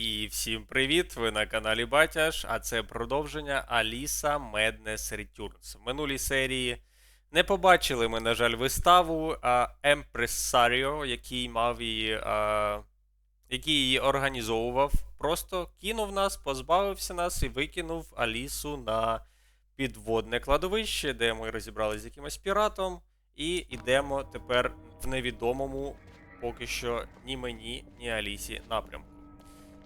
І всім привіт! Ви на каналі Батяш, а це продовження Аліса Madness Returns. В минулій серії не побачили ми, на жаль, виставу Емпресаріо, який мав її, а, який її організовував, просто кинув нас, позбавився нас і викинув Алісу на підводне кладовище, де ми розібралися з якимось піратом, і йдемо тепер в невідомому поки що ні мені, ні Алісі напрямку.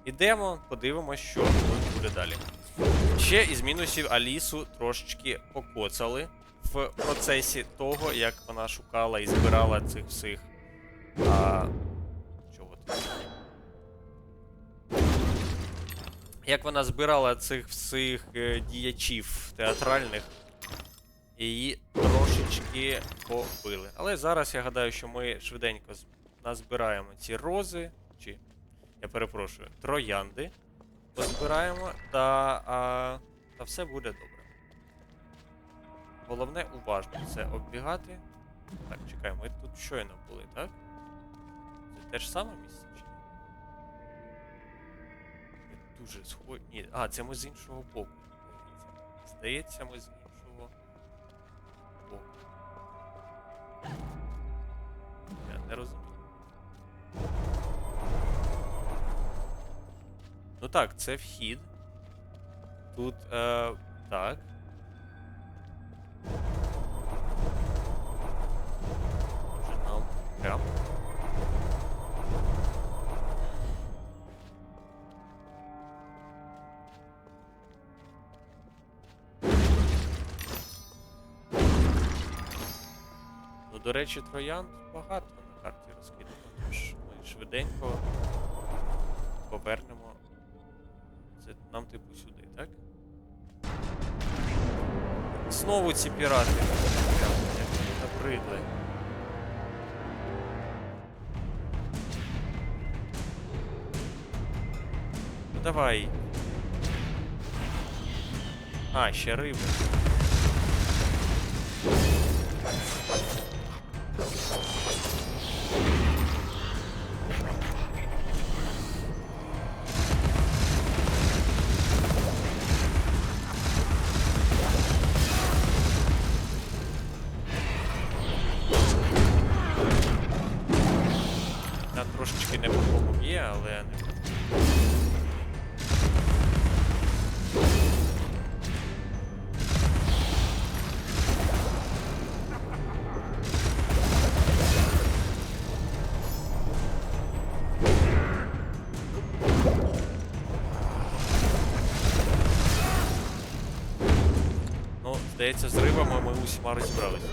Ідемо, подивимося, що буде далі. Ще із мінусів Алісу трошечки покоцали в процесі того, як вона шукала і збирала цих всіх. А... Чого тут? Як вона збирала цих всіх е, діячів театральних, її трошечки побили. Але зараз я гадаю, що ми швиденько назбираємо ці рози, чи я перепрошую, троянди позбираємо, та, а, та все буде добре. Головне уважно це оббігати. Так, чекай, ми тут щойно були, так? Це те ж саме місце чи ні? Дуже схожі. А, це ми з іншого боку. Здається, ми з іншого боку. Я не розумію. Ну так, це вхід. Тут. Е, так. Прям. Ну, до речі, троянд багато на карті розкидано, тож ми швиденько повернемо. Це нам типу сюди, так? Знову ці пірати. Прям, як мені набридли. Ну давай. А, ще риби. Здається, з рибами ми усіма розібралися.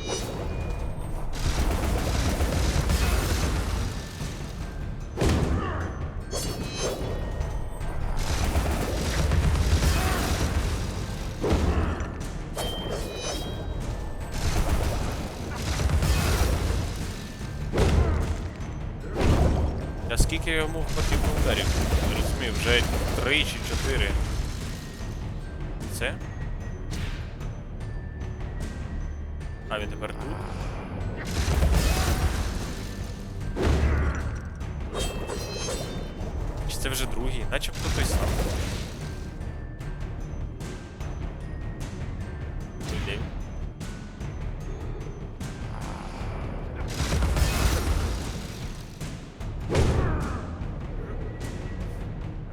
Вже другий? Начебто той самий.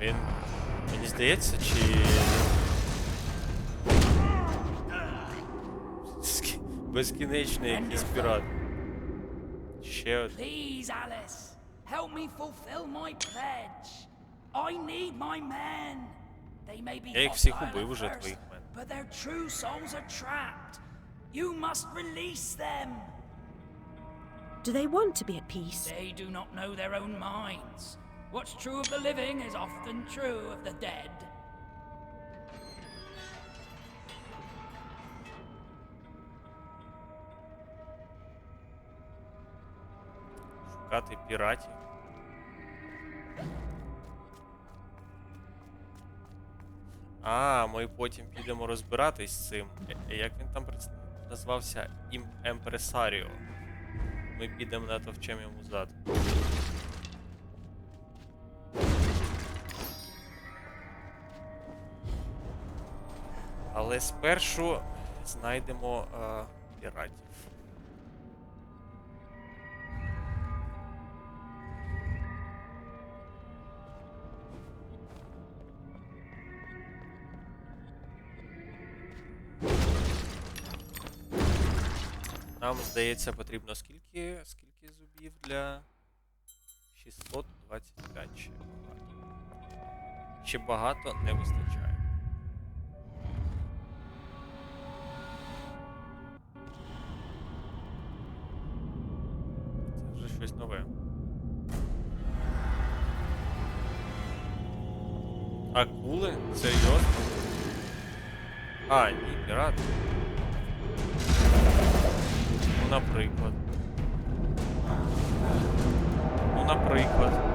Він? Мені здається, чи. Безкінечний якийсь пірат. Ще один. Please, Alice, help me fulfill my pledge. I need my men. They may be Я їх всіх hostile убив at уже, first, твоїх мен. but their true souls are trapped. You must release them. Do they want to be at peace? They do not know their own minds. What's true of the living is often true of the dead. Шукати піратів. А, ми потім підемо розбиратись з цим. Е, е, як він там назвався? Емпресаріо. Ми підемо на натовчем йому зад. Але спершу знайдемо е, піратів. Здається, потрібно скільки, скільки зубів для 625 ще багато. Ще багато не вистачає. Це вже щось нове. Акули? Серйозно? А, ні, пірати. Наприклад. Ну, наприклад.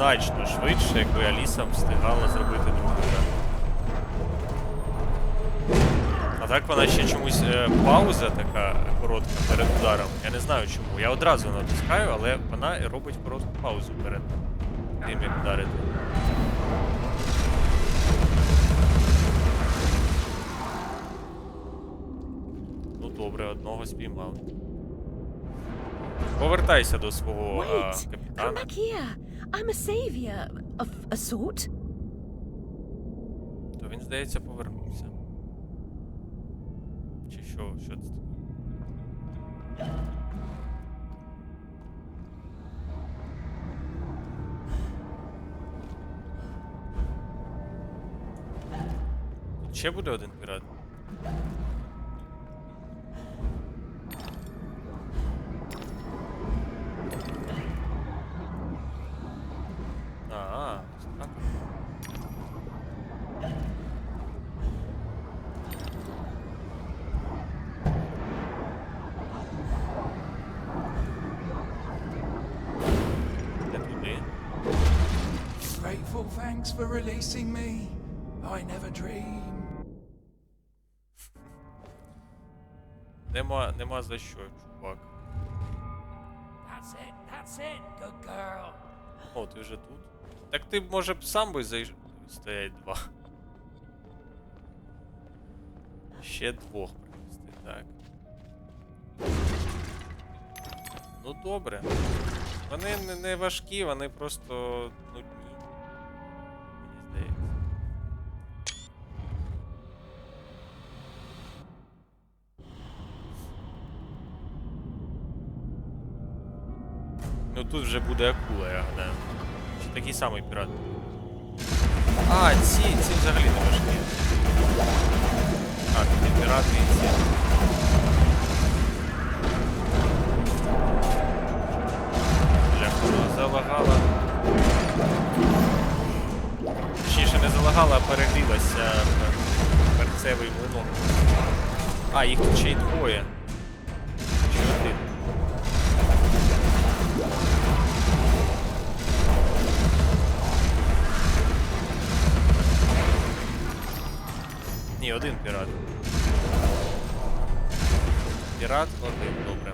Значно швидше, якби Аліса встигала зробити другий удар. А так вона ще чомусь е, пауза така коротка перед ударом. Я не знаю чому. Я одразу натискаю, але вона робить коротку паузу перед тим, як вдарити. Ну добре, одного спіймали. Повертайся до свого а, Wait! Капітана. I'm a savior of a sort. То він, здається, повернувся. Чи що? Що це? таке? Ще буде один пірат. Thanks for releasing me. I never dreamed. Нема, нема за що, чувак. That's it, that's it, good girl. О, ти вже тут. Так ти, може, б сам би зайш... Стоять два. Ще двох привезти, так. Ну добре. Вони не, не важкі, вони просто нудні. Тут вже буде акула, я гадаю. Такий самий пірат? А, ці, ці взагалі не важкі. А, ці пірати і ці. Вона залагала. Точніше, не залагала, а перегрілася перцевий млинок. А, їх ще й двоє. Пірат один, добре.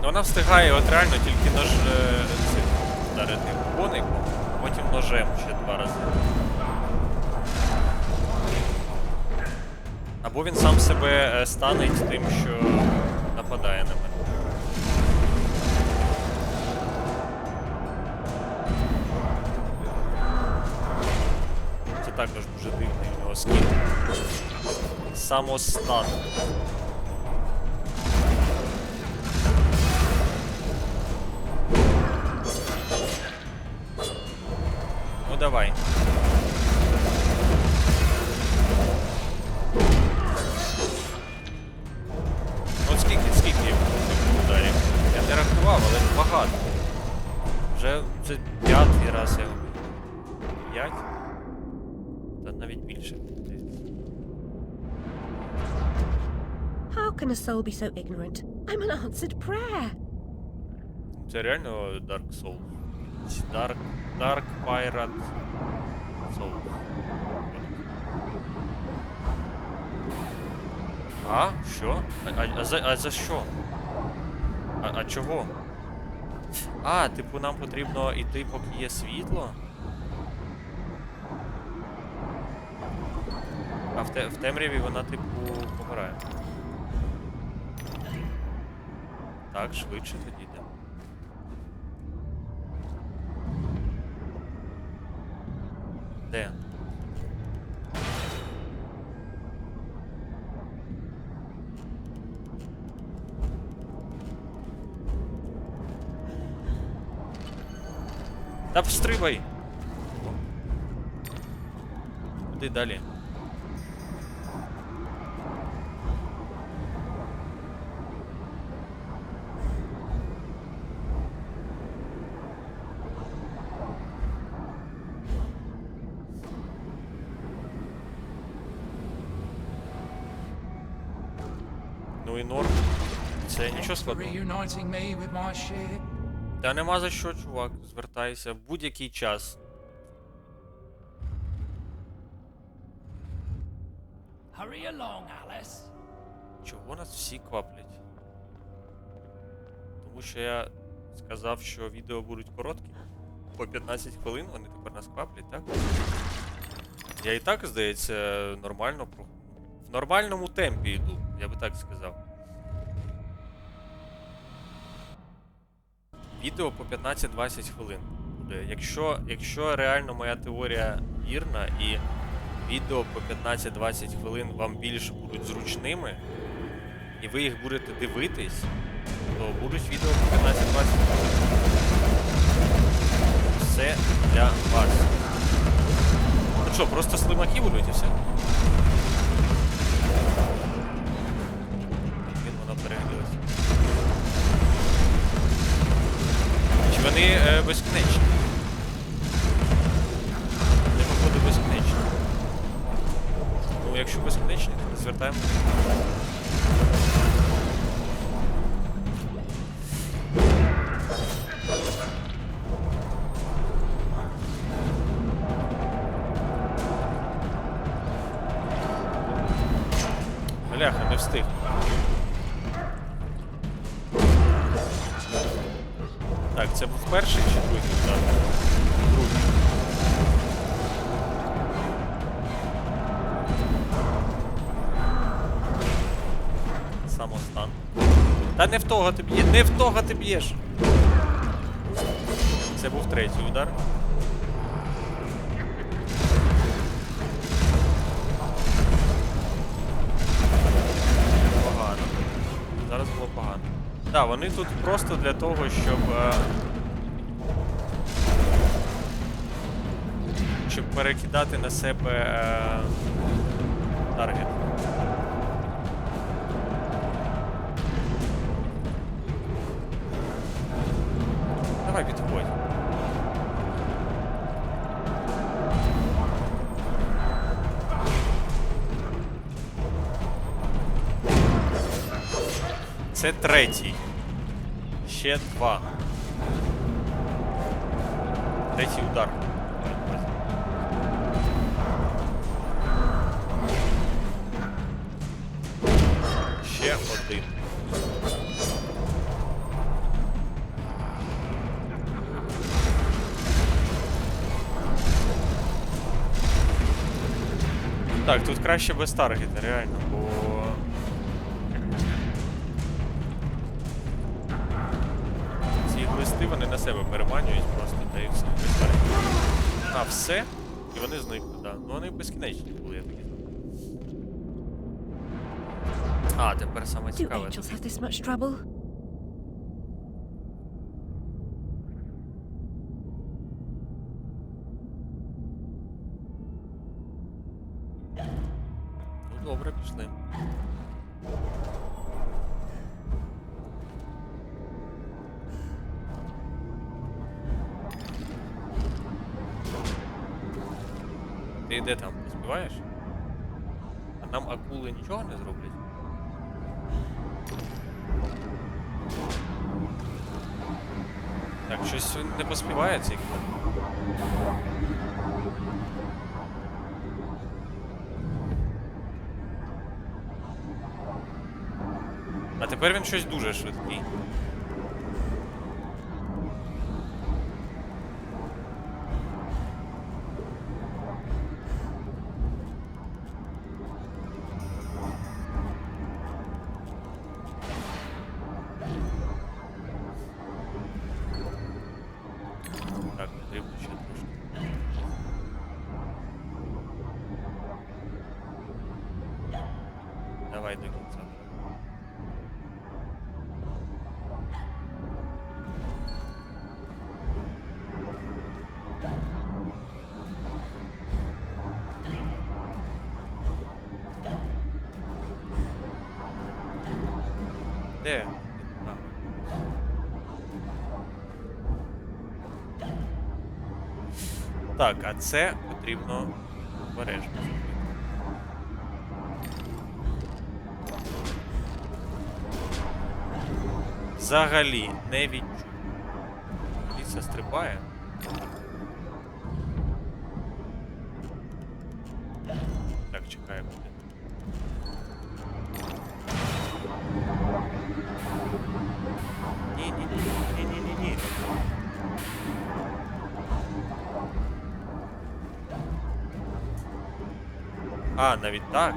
Ну, Вона встигає от реально тільки нож е, цим вдарити коником, потім ножем ще два рази. Або він сам себе е, станеть тим, що нападає на мене. Також дуже дивний у нього скін. Самостат. Can a soul be so ignorant? I'm an answered prayer. Це реально Dark Souls. Dark, Dark Pirate Souls. А? Що? А, а, а, за, а за що? А, а чого? А, типу нам потрібно йти, поки є світло? А в, те, в темряві вона, типу, помирає. Так, швидше тоді йде. Де? Та встрибай! Куди далі? Нічого складного. Та нема за що, чувак. Звертайся в будь-який час. Hurry along, Alice. Чого нас всі кваплять? Тому що я сказав, що відео будуть короткі. По 15 хвилин вони тепер нас кваплять, так? Я і так, здається, нормально. В нормальному темпі йду, я би так сказав. Відео по 15-20 хвилин. Якщо, якщо реально моя теорія вірна і відео по 15-20 хвилин вам більш будуть зручними, і ви їх будете дивитись, то будуть відео по 15-20 хвилин. Все для вас. Ну що, просто слимаки будуть і все? Вони е, безкінечні? Не походу безкінечні. Ну, якщо безкінечні, то звертаємо. Бляха, не встиг. Так, це був перший чи другий удар? Другий. Самостан. Та не в того ти б'єш, не в того ти б'єш. Це був третій удар. Вони тут просто для того, щоб. е, Щоб перекидати на себе е, таргет. Давай підходь. Це третій. Ще два. Третій удар. Ще один. Так, тут краще без таргета, реально, все. І вони зникли, так. Да. Ну вони безкінечні були, я такі. А, тепер саме цікаве. Ну добре, пішли. Де там поспіваєш? А нам акули нічого не зроблять? Так, щось не поспіває цей. А тепер він щось дуже швидкий. Де? А. Це потрібно обережно. Взагалі не відчув. Ліса стрибає. Так, чекаємо. А, навіть так.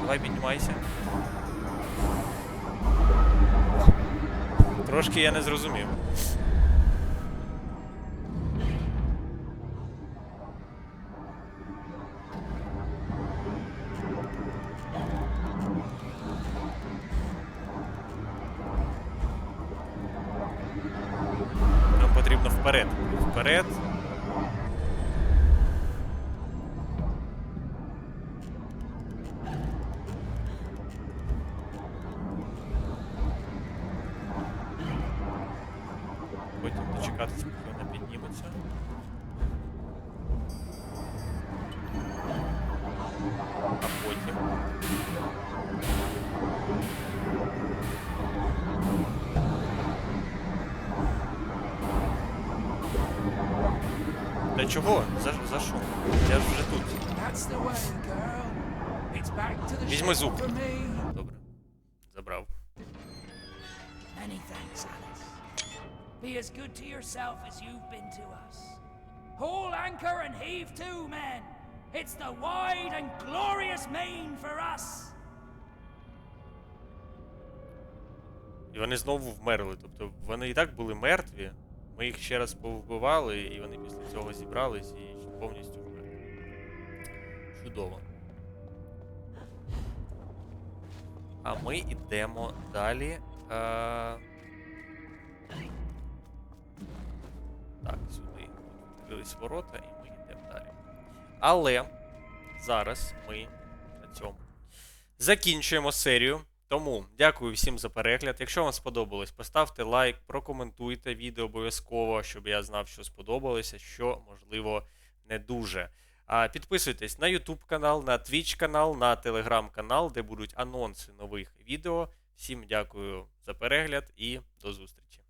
Давай піднімайся. Трошки я не зрозумів. Нам потрібно вперед. Вперед. Та чого? За, за що? Я ж вже тут. Візьми зуб. Добре. Забрав. Many thanks, Alice. Be as good to yourself as you've been to us. Haul anchor and heave to, men. It's the wide and glorious main for us. І вони знову вмерли. Тобто вони і так були мертві. Ми їх ще раз повбивали, і вони після цього зібрались і повністю вмерли. Чудово. А ми йдемо далі. Е... Так, сюди відкрились ворота, і ми йдемо далі. Але зараз ми на цьому закінчуємо серію. Тому дякую всім за перегляд. Якщо вам сподобалось, поставте лайк, прокоментуйте відео обов'язково, щоб я знав, що сподобалося, що можливо не дуже. А підписуйтесь на YouTube канал, на Twitch канал, на Telegram канал, де будуть анонси нових відео. Всім дякую за перегляд і до зустрічі.